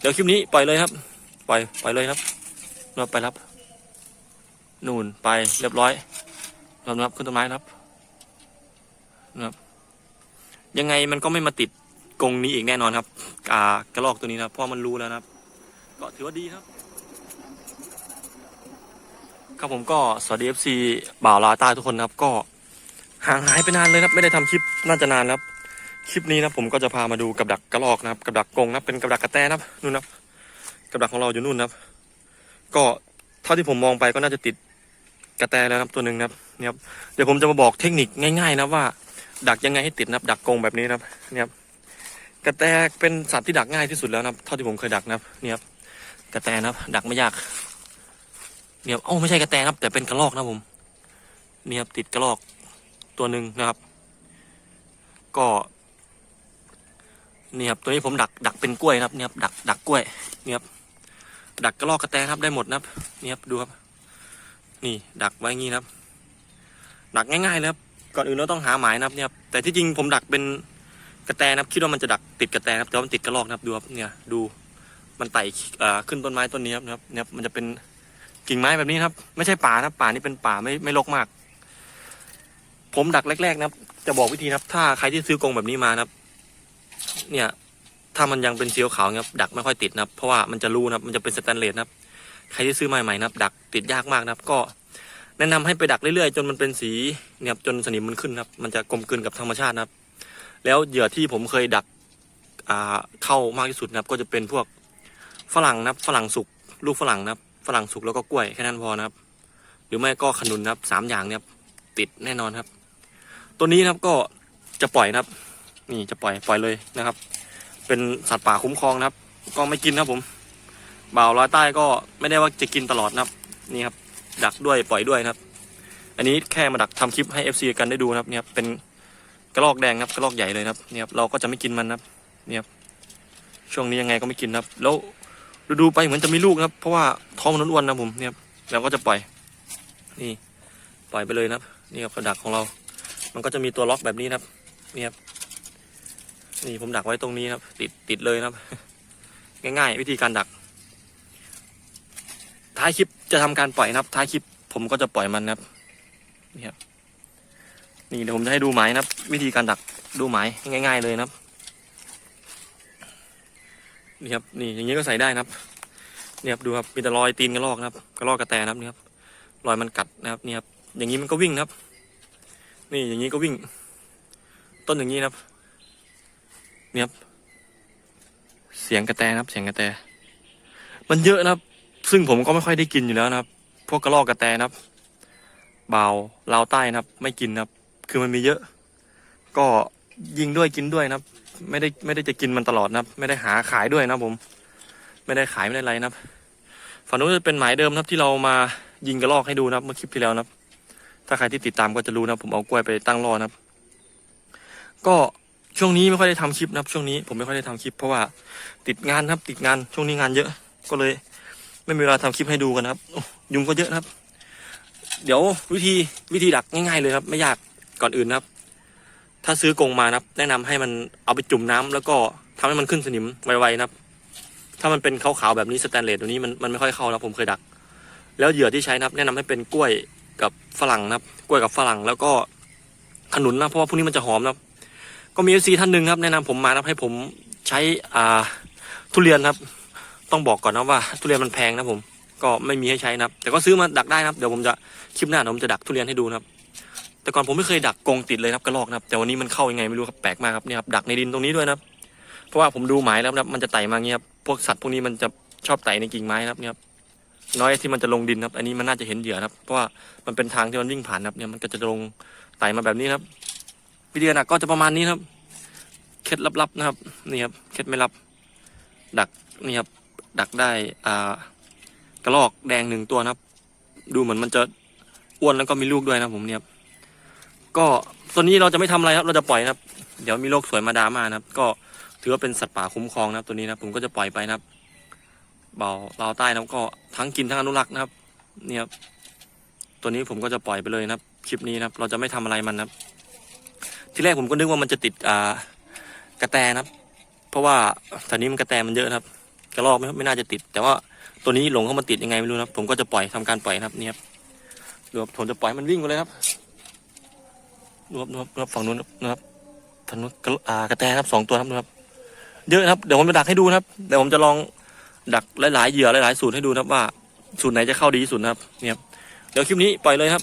เดี๋ยวคลิปนี้ปล่อยเลยครับ ปล่อยปล่อยเลยครับนบไปครับ นู่นไปเรียบร้อยนบรับขึ้นต้นไม้ครับนะครับ ยังไงมันก็ไม่มาติดกรงนี้อีกแน่นอนครับกากระรอกตัวนี้นะเพราะมันรู้แล้วนะครับ ก็ถือว่าดีครับ ครับผมก็สวัสดี FC บ่าวลาต้ทุกคนครับ ก็ห่างหายไปนานเลยครับ ไม่ได้ทำคลิปน่าจะนานครับ คลิปนี้นะผมก็จะพามาดูกับดักกระรอกนะครับกับดักกงนะครับเป็นกับดักกระแตนะครับนู่นนะครับกับดักของเราอยู่นู่นนะครับ ก็เท่าที่ผมมองไปก็น่าจะติดกระแตแล้วครับตัวหนึ่งนะครับเนี่ยครับเดี๋ยวผมจะมาบอกเทคนิคง่าย ๆ นะว่า ดักยังไงให้ติดนะครับดักกงแบบนี้นะครับเนี่ยครับกระแตเป็นสัตว์ที่ดักง่ายที่สุดแล้วนะครับเท่าที่ผมเคยดักนะครับเนี่ยครับกระแตนะครับ ดักไม่ยากเนี่ยครับเอ้าไม่ใช่กระแตครับ แต่เป็นกระรอกนะผมเนี่ยครับติดกระรอกตัวหนึ่งนะครับ ก็ นี่ครับตัวนี้ผมดักดักเป็นกล้วยครับเนี่ยครับดักดักกล้วยนี่ครับดักกระรอกกระแตครับได้หมดนะครับนี่ครับดูครับ นี่ดักไว้งี้นะครับ ดักง่ายๆเลยครับก่อนอื่นเราต้องหาหมายนะครับเนี่ยครับแต่ที่จริงผมดักเป็นกระแตนะครับคิดว่ามันจะดักติดกระแตนะครับแต่ว่ามันติดกระรอกนะครับดูครับเนี่ยดูมันไต่อ่ขึ้นต้นไม้ต้นนี้ครับนะครับเนี่ยครับมันจะเป็นกิ่งไม้แบบนี้ครับ ไม่ใช่ป่านะครับป่านี่เป็นป่าไม่ไม่รกมาก ผมดักแรกๆนะครับ จะบอกวิธีนะครับ ถ้าใครที่ซื้อกรงแบบนี้มานะครับ เนี่ย ถ้ามันยังเป็นสีขาวๆครับดักไม่ค่อยติดนะครับ เพราะว่ามันจะรูนะครับมันจะเป็นสแตนเลสนะครับ ใครที่ซื้อใหม่ๆนะครับ ดักติดยากมากนะครับ ก็แนะนำให้ไปดักเรื่อยๆ จนมันเป็นสีเนี่ยจนสนิมมันขึ้นนะครับ มันจะกลมกลืนกับธรรมชาตินะครับ แล้วเหยื่อที่ผมเคยดักอ่าเข้ามากที่สุดนะครับ ก็จะเป็นพวกฝรั่งนะครับฝรั่งสุกลูกฝรั่งนะครับฝรั่งสุกแล้วก็กล้วยแค่นั้นพอนะครับ หรือไม่ก็ขนุนนะครับสามอย่างเนี่ยติดแน่นอนครับ ตัวนี้นะครับก็จะปล่อยนะครับ นี่จะปล่อยปล่อยเลยนะครับ เป็นสัตว์ป่าคุ้มครองนะครับ ก็ไม่กินนะครับผมบ่าวลอยใต้ก็ไม่ได้ว่าจะกินตลอดนะครับ นี่ครับ ดักด้วยปล่อยด้วยนะครับ อันนี้แค่มาดักทำคลิปให้ FC กันได้ดูนะครับเนี่ยครับเป็นกระรอกแดงครับกระรอกใหญ่เลยครับเนี่ยครับเราก็จะไม่กินมันนะครับเนี่ยครับช่วงนี้ยังไงก็ไม่กินนะครับ แล้วดูๆไปเหมือนจะมีลูกนะครับ เพราะว่าท้องมันอ้วนๆนะผมเนี่ยครับเราก็จะปล่อย นี่ ปล่อยไปเลยนะครับ นี่ครับกระดักของเรา มันก็จะมีตัวล็อกแบบนี้นะครับ นี่ครับ นี่ผมดักไว้ตรงนี้ครับ ติดติดเลยครับ ง่าย ๆ วิธีการดัก ท้ายคลิปจะทำการปล่อยนะครับ ท้ายคลิปผมก็จะปล่อยมันนะครับนี่ครับนี่เดี๋ยวผมจะให้ดูหมายนะครับ วิธีการดักดูหมายง่าย ๆ เลยนะครับนี่ครับนี่อย่างนี้ก็ใส่ได้นะครับนี่ครับดูครับมีแต่รอยตีนกระรอกนะครับกระรอกกระแตนะครับนี่ครับรอยมันกัดนะครับนี่ครับอย่างนี้มันก็วิ่งนะครับ นี่อย่างนี้ก็วิ่ง ต้นอย่างนี้นะครับ เนี่ยครับเสียงกระแตนะครับ เสียงกระแต มันเยอะนะครับ ซึ่งผมก็ไม่ค่อยได้กินอยู่แล้วนะครับ พวกกระรอกกระแตนะครับเบาวลาวใต้นะครับ ไม่กินนะครับ คือมันมีเยอะ ก็ยิงด้วยกินด้วยนะครับ ไม่ได้ไม่ได้จะกินมันตลอดนะครับ ไม่ได้หาขายด้วยนะครับผม ไม่ได้ขายไม่ได้ไรนะครับฝั่งนู้นจะเป็นหมายเดิมนะครับ ที่เรามายิงกระรอกให้ดูนะครับ เมื่อคลิปที่แล้วนะครับ ถ้าใครที่ติดตามก็จะรู้นะครับ ผมเอากล้วยไปตั้งรอนะครับ ก็ ช่วงนี้ไม่ค่อยได้ทำคลิปนะครับ ช่วงนี้ผมไม่ค่อยได้ทำคลิปเพราะว่าติดงานครับ ติดงานช่วงนี้งานเยอะ ก็เลย ไม่มีเวลาทำคลิปให้ดูกันครับยุงก็เยอะนะครับ เดี๋ยววิธีวิธีดักง่ายๆเลยครับ ไม่ยากก่อนอื่นนะครับ ถ้าซื้อกงมานะครับ แนะนำให้มันเอาไปจุ่มน้ำแล้วก็ทำให้มันขึ้นสนิมไวๆนะครับ ถ้ามันเป็นขาวๆแบบนี้สแตนเลสตัวนี้มันมันไม่ค่อยเข้านะผมเคยดัก แล้วเหยื่อที่ใช้นะครับ แนะนำให้เป็นกล้วยกับฝรั่งนะครับ กล้วยกับฝรั่งแล้วก็ขนุนนะเพราะว่าพวกนี้มันจะหอมนะครับ ก็มีเอซีท่านหนึ่งครับ แนะนำผมมานะครับให้ผมใช้อ่าทุเรียนครับ ต้องบอกก่อนนะว่า ทุเรียนมันแพงนะผม ก็ไม่มีให้ใช้นะครับ แต่ก็ซื้อมาดักได้นะครับ เดี๋ยวผมจะคลิปหน้าผมจะดักทุเรียนให้ดูนะครับ แต่ก่อนผมไม่เคยดักกงติดเลยครับกระรอกนะครับ แต่วันนี้มันเข้ายังไงไม่รู้ครับแปลกมากครับเนี่ยครับดักในดินตรงนี้ด้วยนะครับ เพราะว่าผมดูหมายแล้วนะครับมันจะไต่มาเงี้ยครับพวกสัตว์พวกนี้มันจะชอบไต่ในกิ่งไม้นะครับเนี่ยครับน้อยที่มันจะลงดินครับ อันนี้มันน่าจะเห็นเหยื่อนะครับ เพราะว่ามันเป็นทางที่มันวิ่งผ่านครับเนี่ยมันก็จะลงไต่มาแบบนี้ครับวิธีการดักก็จะประมาณนี้ครับ เคล็ดลับๆนะครับนี่ครับเคล็ดไม่ลับ ดักนี่ครับดักได้อ่ากระรอกแดงหนึ่งตัวนะครับ ดูเหมือนมันจะอ้วนแล้วก็มีลูกด้วยนะผมเนี่ยครับก็ตัวนี้เราจะไม่ทำอะไรครับ เราจะปล่อยนะครับ เดี๋ยวมีโรคสวยมาดามานะครับ ก็ถือว่าเป็นสัตว์ป่าคุ้มครองนะครับ ตัวนี้นะผมก็จะปล่อยไปนะครับเบาเบาใต้นะก็ทั้งกินทั้งอนุรักษ์นะครับ เนี่ยครับตัวนี้ผมก็จะปล่อยไปเลยนะครับคลิปนี้นะครับ เราจะไม่ทำอะไรมันนะครับ ที่แรกผมก็นึกว่ามันจะติดอ่า กระแตนะครับ เพราะว่าตอนนี้มันกระแตมันเยอะครับกระรอกไมครับไม่น่าจะติด แต่ว่าตัวนี้หลงเข้ามาติดยังไงไม่รู้นะครับ ผมก็จะปล่อยทำการปล่อยครับเนี่ยครับดูครับผมจะปล่อยมันวิ่งไปเลยครับดูครับดูครับรับฝั่งนู้นนะครับฝั่งนู้นกระกระแตครับสองตัวครับดูครับเยอะครับเดี๋ยวผมจะดักให้ดูนะครับเดี๋ยวผมจะลองดักหลายๆเหยื่อหลายๆสูตรให้ดูนะครับว่าสูตรไหนจะเข้าดีที่สุดนะครับเนี่ยครับเดี๋ยวคลิปนี้ปล่อยเลยครับ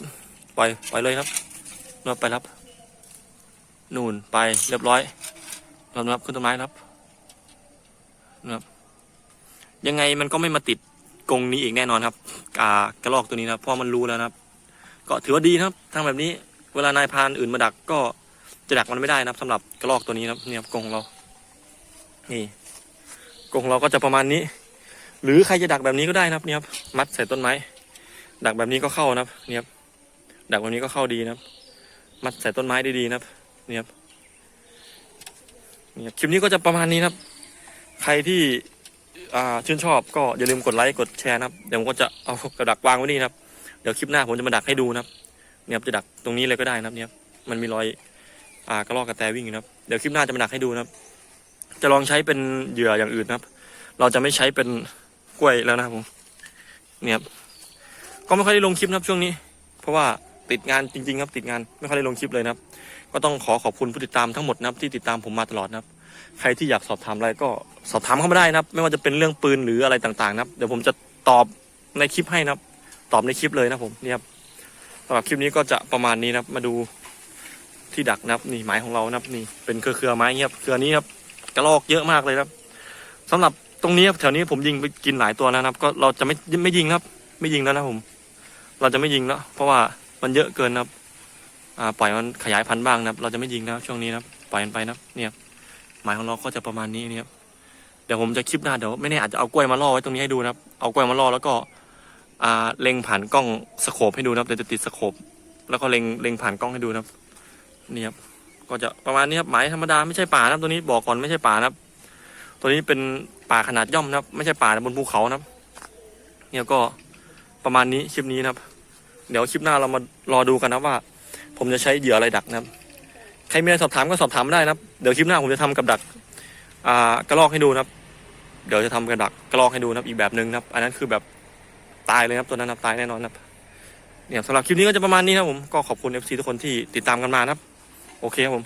ปล่อยปล่อยเลยครับรับไปครับ นู่นไปเรียบร้อย เรานะครับขึ้นต้นไม้นะครับนะครับ ยังไงมันก็ไม่มาติดกรงนี้อีกแน่นอนครับกากระรอกตัวนี้นะเพราะมันรู้แล้วนะครับ ก็ถือว่าดีนะครับทางแบบนี้ เวลานายพานอื่นมาดักก็จะดักมันไม่ได้นะครับสำหรับกระรอกตัวนี้นะครับเนี่ยครับกรงของเรา นี่กรงของเราก็จะประมาณนี้ หรือใครจะดักแบบนี้ก็ได้นะครับเนี่ยครับมัดใส่ต้นไม้ ดักแบบนี้ก็เข้านะครับเนี่ยครับดักแบบนี้ก็เข้าดีนะครับ มัดใส่ต้นไม้ได้ดีนะครับเนี่ยครับ นี่คลิปนี้ก็จะประมาณนี้นะครับ ใครที่ชื่นชอบก็อย่าลืมกดไลค์กดแชร์นะครับ เดี๋ยวผมก็จะเอากระดักวางไว้นี่นะครับ เดี๋ยวคลิปหน้าผมจะมาดักให้ดูนะครับ เนี่ยจะดักตรงนี้เลยก็ได้นะครับ เนี่ยมันมีรอยอกระรอกกระแตวิ่งอยู่นะครับ เดี๋ยวคลิปหน้าจะมาดักให้ดูนะครับ จะลองใช้เป็นเหยื่ออย่างอื่นนะครับ เราจะไม่ใช้เป็นกล้วยแล้วนะครับผม เนี่ยก็ไม่ค่อยได้ลงคลิปนะครับช่วงนี้ เพราะว่า ติดงานจริง ๆ ครับติดงานไม่ค่อยได้ลงคลิปเลยนะครับ ก็ต้องขอขอบคุณผู้ติดตามทั้งหมดนะครับที่ติดตามผมมาตลอดนะครับ ใครที่อยากสอบถามอะไรก็สอบถามเข้ามาได้นะครับ ไม่ว่าจะเป็นเรื่องปืนหรืออะไรต่างๆ นะครับ เดี๋ยวผมจะตอบในคลิปให้นะครับ ตอบในคลิปเลยนะผมเนี่ยครับสำหรับคลิปนี้ก็จะประมาณนี้นะครับ มาดูที่ดักนะครับนี่หมายของเรานะครับนี่เป็นเครือเครือไม้เงียบเครือนี้ครับกระรอกเยอะมากเลยครับสำหรับตรงนี้แถวนี้ผมยิงไปกินหลายตัวแล้วนะครับ ก็เราจะไม่ไม่ยิงครับ ไม่ยิงแล้วนะผม เราจะไม่ยิงแล้วเพราะว่า มันเยอะเกินนะครับอ่าปล่อยมันขยายพันธุ์บ้างนะครับ เราจะไม่ยิงแล้วช่วงนี้นะครับปล่อยมันไปนะครับเนี่ยหมายของเราก็จะประมาณนี้นี่ครับเดี๋ยวผมจะคลิปหน้าเดี๋ยวไม่แน่อาจจะเอากล้วยมาล่อไว้ตรงนี้ให้ดูนะครับ เอากล้วยมาล่อแล้วก็อ่าเล็งผ่านกล้องสโคปให้ดูนะครับเดี๋ยวจะติดสโคปแล้วก็เล็งเล็งผ่านกล้องให้ดูนะครับนี่ครับก็จะประมาณนี้ครับหมายธรรมดาไม่ใช่ป่านะครับตัวนี้บอกก่อนไม่ใช่ป่านะครับ ตัวนี้เป็นป่าขนาดย่อมนะครับ ไม่ใช่ป่าบนภูเขานะครับเนี่ยก็ประมาณนี้คลิปนี้นะครับ เดี๋ยวคลิปหน้าเรามารอดูกันนะว่า ผมจะใช้เหยื่ออะไรดักนะครับ ใครมีอะไรสอบถามก็สอบถามได้นะครับ เดี๋ยวคลิปหน้าผมจะทำกับดักอ่ากระลอกให้ดูนะครับ เดี๋ยวจะทำกับดักกระลอกให้ดูนะครับ อีกแบบหนึ่งนะครับ อันนั้นคือแบบตายเลยนะครับตัวนั้นนะตายแน่นอนนะครับเนี่ยสำหรับคลิปนี้ก็จะประมาณนี้นะครับผมก็ขอบคุณ FC ทุกคนที่ติดตามกันมานะครับ โอเคครับผม